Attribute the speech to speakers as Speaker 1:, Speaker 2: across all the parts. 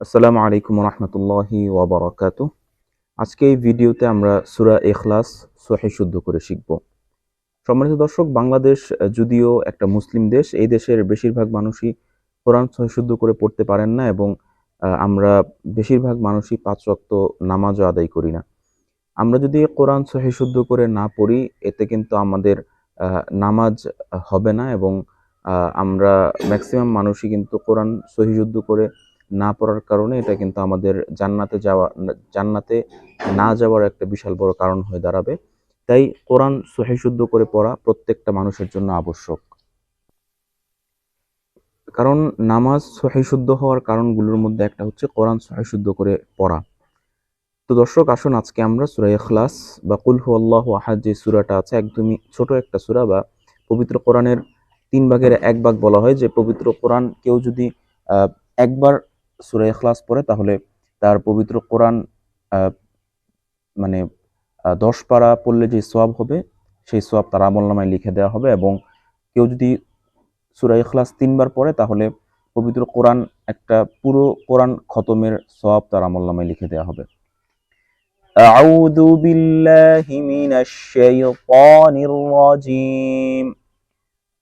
Speaker 1: আসসালামু আলাইকুম রহমতুল্লাহি ওয়াবারাকাতু। আজকে এই ভিডিওতে আমরা সুরা এখলাস সহি শুদ্ধ করে শিখব। সম্মানিত দর্শক, বাংলাদেশ যদিও একটা মুসলিম দেশ, এই দেশের বেশিরভাগ মানুষই কোরআন সহি শুদ্ধ করে পড়তে পারেন না এবং আমরা বেশিরভাগ মানুষই পাঁচ ওয়াক্ত নামাজও আদায় করি না। আমরা যদি কোরআন সহি শুদ্ধ করে না পড়ি, এতে কিন্তু আমাদের নামাজ হবে না এবং আমরা ম্যাক্সিমাম মানুষই কিন্তু কোরআন সহি শুদ্ধ করে না পড়ার কারণে এটা কিন্তু আমাদের জান্নাতে যাওয়া, জান্নাতে না যাওয়ার একটা বিশাল বড় কারণ হয়ে দাঁড়াবে। তাই কোরআন সহি শুদ্ধ করে পড়া প্রত্যেকটা মানুষের জন্য আবশ্যক। কারণ নামাজ সহি শুদ্ধ হওয়ার কারণগুলোর মধ্যে একটা হচ্ছে কোরআন সহি শুদ্ধ করে পড়া। তো দর্শক, আসুন আজকে আমরা সূরা ইখলাস বা কুল হু আল্লাহ আহাদ যে সূরাটা আছে, একদমই ছোট একটা সূরা বা পবিত্র কোরআনের তিন ভাগের এক ভাগ বলা হয় যে পবিত্র কোরআন কেউ যদি একবার সূরা ইখলাস পড়ে তাহলে তার পবিত্র কোরআন আহ, মানে আহ, দশ পারা পড়লে যে সোয়াব হবে সেই সোয়াব তার আমলনামায় লিখে দেওয়া হবে এবং কেউ যদি সূরা ইখলাস তিনবার পড়ে তাহলে পবিত্র কোরআন একটা পুরো কোরআন খতমের সোয়াব তার আমলনামায় লিখে দেওয়া হবে أعوذ بالله من الشيطان الرجيم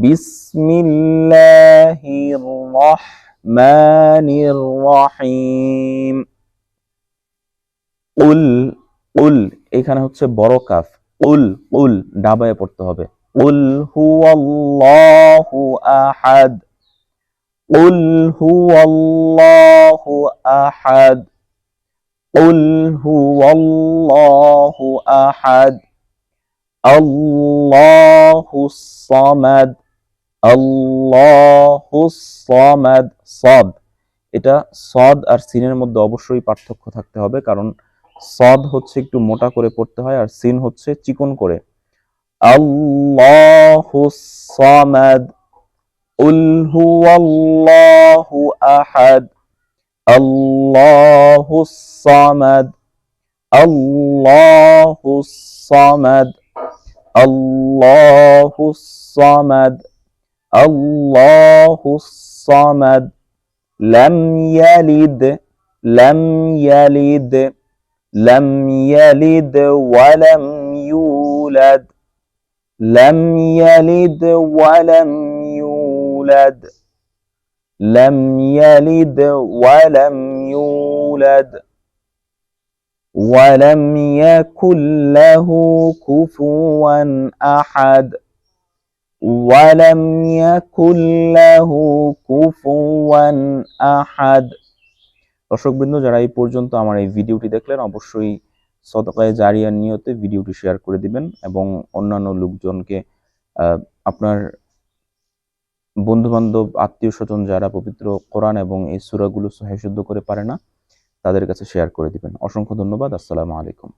Speaker 1: বিসমিল্লাহির রহমানির রহিম। উল উল, এখানে হচ্ছে বড় কাফ। উল উল, ডাবায় পড়তে হবে। উল হুয়াল্লাহু আহাদ। উল হুয়াল্লাহু আহাদ। উল হুয়াল্লাহু আহাদ। আল্লাহুস সামাদ। আল্লাহুসমাদ সদ। এটা সদ আর সিনের মধ্যে অবশ্যই পার্থক্য থাকতে হবে, কারণ সদ হচ্ছে একটু মোটা করে পড়তে হয় আর সিন হচ্ছে চিকন করে। আল্লাহ উল হুয়াল্লাহু আহাদ। الله الصمد لم يلد لم يلد لم يلد ولم يولد لم يلد ولم يولد لم يلد ولم يولد ولم يكن له كفوا أحد. ولم يكن له كفوا أحد দর্শকবৃন্দ যারা এই পর্যন্ত আমার এই ভিডিওটি দেখলেন অবশ্যই সদকায়ে জারিয়ার নিয়তে ভিডিওটি শেয়ার করে দিবেন এবং অন্যান্য লোকজনকে আহ, আপনার বন্ধু বান্ধব আত্মীয় স্বজন যারা পবিত্র কোরআন এবং এই সূরাগুলো সহিহ শুদ্ধ করে পারে না তাদের কাছে শেয়ার করে দিবেন অসংখ্য ধন্যবাদ আসসালামু আলাইকুম